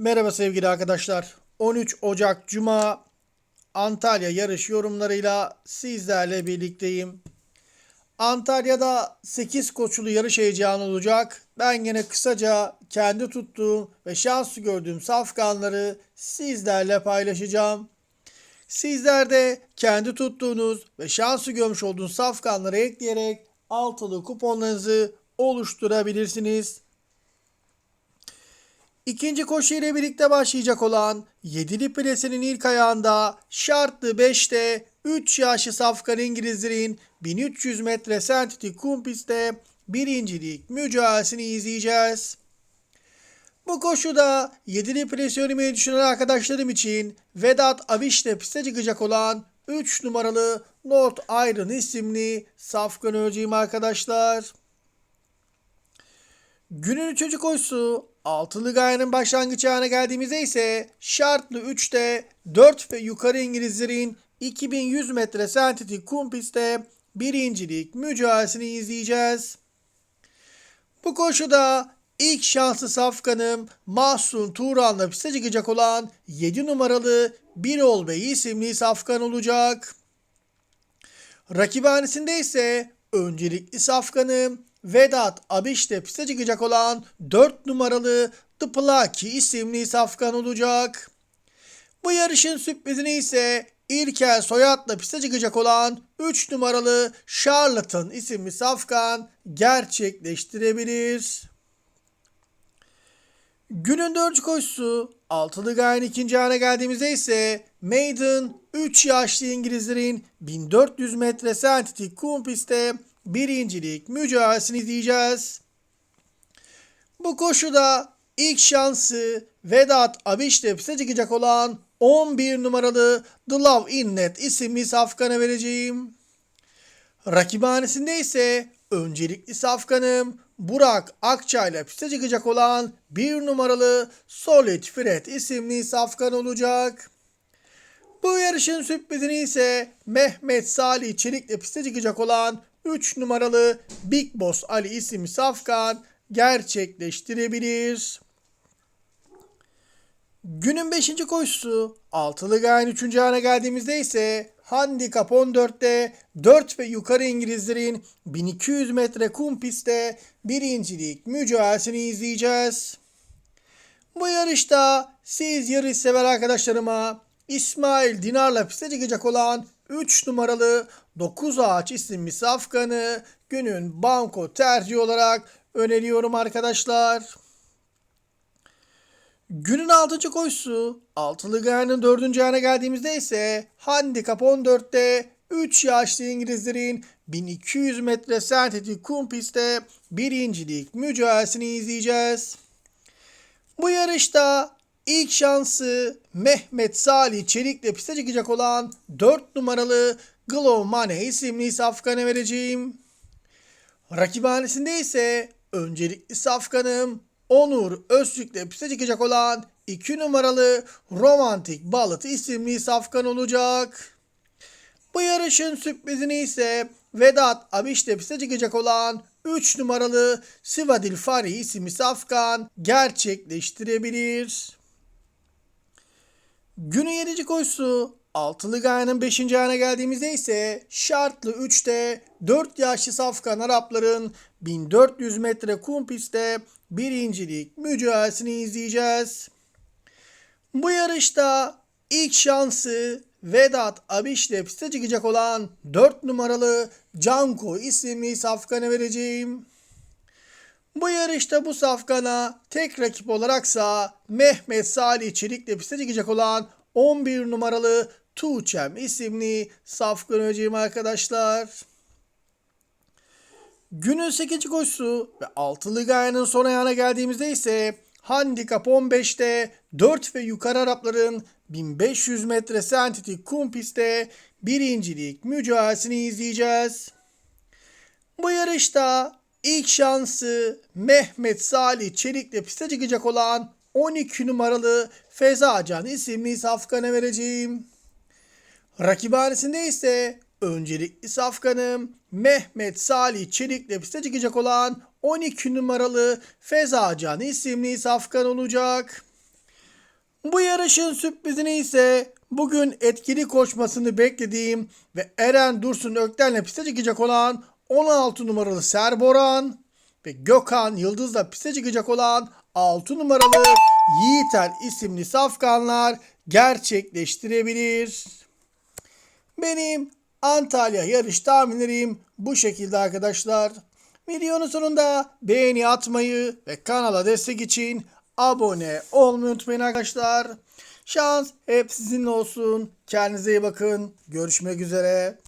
Merhaba sevgili arkadaşlar. 13 Ocak Cuma Antalya yarış yorumlarıyla sizlerle birlikteyim. Antalya'da 8 koçulu yarış heyecanı olacak. Ben yine kısaca kendi tuttuğum ve şanslı gördüğüm safkanları sizlerle paylaşacağım. Sizler de kendi tuttuğunuz ve şansı görmüş olduğunuz safkanları ekleyerek altılı kuponlarınızı oluşturabilirsiniz. İkinci koşu ile birlikte başlayacak olan yedili plesinin ilk ayağında şartlı 5'te 3 yaşlı safkan İngilizlerin 1300 metre sentetik kum pistte birincilik mücadelesini izleyeceğiz. Bu koşuda yedili plesi oynamayı düşünen arkadaşlarım için Vedat Aviş'te piste çıkacak olan 3 numaralı North Iron isimli safkan öleceğim arkadaşlar. Günün üçüncü koşusu altılı gayenin başlangıç ayağına geldiğimizde ise şartlı 3'te 4 ve yukarı İngilizlerin 2100 metre sentetik kum pistte birincilik mücadelesini izleyeceğiz. Bu koşuda ilk şanslı safkanım Mahsun Turan'la piste çıkacak olan 7 numaralı Birol Bey isimli safkan olacak. Rakibhanesinde ise öncelikli safkanım Vedat Abiş'te piste çıkacak olan 4 numaralı The Plaki isimli safkan olacak. Bu yarışın sürprizini ise İlker Soyat'la piste çıkacak olan 3 numaralı Charlatan isimli safkan gerçekleştirebilir. Günün dördüncü koşusu altılı gayen ikinci ana geldiğimizde ise Maiden 3 yaşlı İngilizlerin 1400 metre sentetik kum pistte birincilik mücadelesini izleyeceğiz. Bu koşuda ilk şansı Vedat Abiş'te piste çıkacak olan 11 numaralı The Love Inlet isimli safkana vereceğim. Rakibhanesinde ise öncelikli safkanım Burak Akça ile piste çıkacak olan 1 numaralı Solid Fred isimli safkan olacak. Bu yarışın sürprizini ise Mehmet Salih Çelik'le piste çıkacak olan 3 numaralı Big Boss Ali isimli safkan gerçekleştirebilir. Günün 5. koşusu altılı gayen 3. ana geldiğimizde ise Handikap 14'te 4 ve yukarı İngilizlerin 1200 metre kum pistte birincilik mücadelesini izleyeceğiz. Bu yarışta siz yarış sever arkadaşlarıma İsmail Dinar'la piste çıkacak olan 3 numaralı 9 ağaç isimli safkanı günün banko tercihi olarak öneriyorum arkadaşlar. Günün 6. koşusu altılı gayenin 4. ayağına geldiğimizde ise handikap 14'te 3 yaşlı İngilizlerin 1200 metre sentetik kum pistte birincilik mücadelesini izleyeceğiz. Bu yarışta ilk şansı Mehmet Salih Çelik'le piste çıkacak olan 4 numaralı Glow Money isimli safkanı vereceğim. Rakibhanesinde ise öncelikli safkanım Onur Öztürk'le piste çıkacak olan 2 numaralı Romantik Balıt isimli safkan olacak. Bu yarışın sürprizini ise Vedat Abiş'le piste çıkacak olan 3 numaralı Sivadil Fari isimli safkan gerçekleştirebilir. Günün 7. koşusu altılı gayenin 5. ayağına geldiğimizde ise şartlı 3'te 4 yaşlı safkan Arapların 1400 metre kum pistte birincilik mücadelesini izleyeceğiz. Bu yarışta ilk şansı Vedat Abiş'le piste çıkacak olan 4 numaralı Canko isimli safkanı vereceğim. Bu yarışta bu safkana tek rakip olaraksa Mehmet Salih Çelik'le piste çıkacak olan 11 numaralı Tuğçem isimli safkan vereceğim arkadaşlar. Günün 8. koşusu ve altılı gayenin son ayağına geldiğimizde ise handikap 15'te 4 ve yukarı Arapların 1500 metre sentetik kum pistte birincilik mücadelesini izleyeceğiz. Bu yarışta ilk şansı Mehmet Salih Çelik'le piste çıkacak olan 12 numaralı Fezacan isimli safkana vereceğim. Rakibhanesinde ise öncelikli safkanım Mehmet Salih Çelik'le piste çıkacak olan 12 numaralı Fezacan isimli safkan olacak. Bu yarışın sürprizini ise bugün etkili koşmasını beklediğim ve Eren Dursun Ökten'le piste çıkacak olan 16 numaralı Serboran ve Gökhan Yıldız'la piste çıkacak olan 6 numaralı Yiğiter isimli safkanlar gerçekleştirebilir. Benim Antalya yarış tahminlerim bu şekilde arkadaşlar. Videonun sonunda beğeni atmayı ve kanala destek için abone olmayı unutmayın arkadaşlar. Şans hep sizinle olsun. Kendinize iyi bakın. Görüşmek üzere.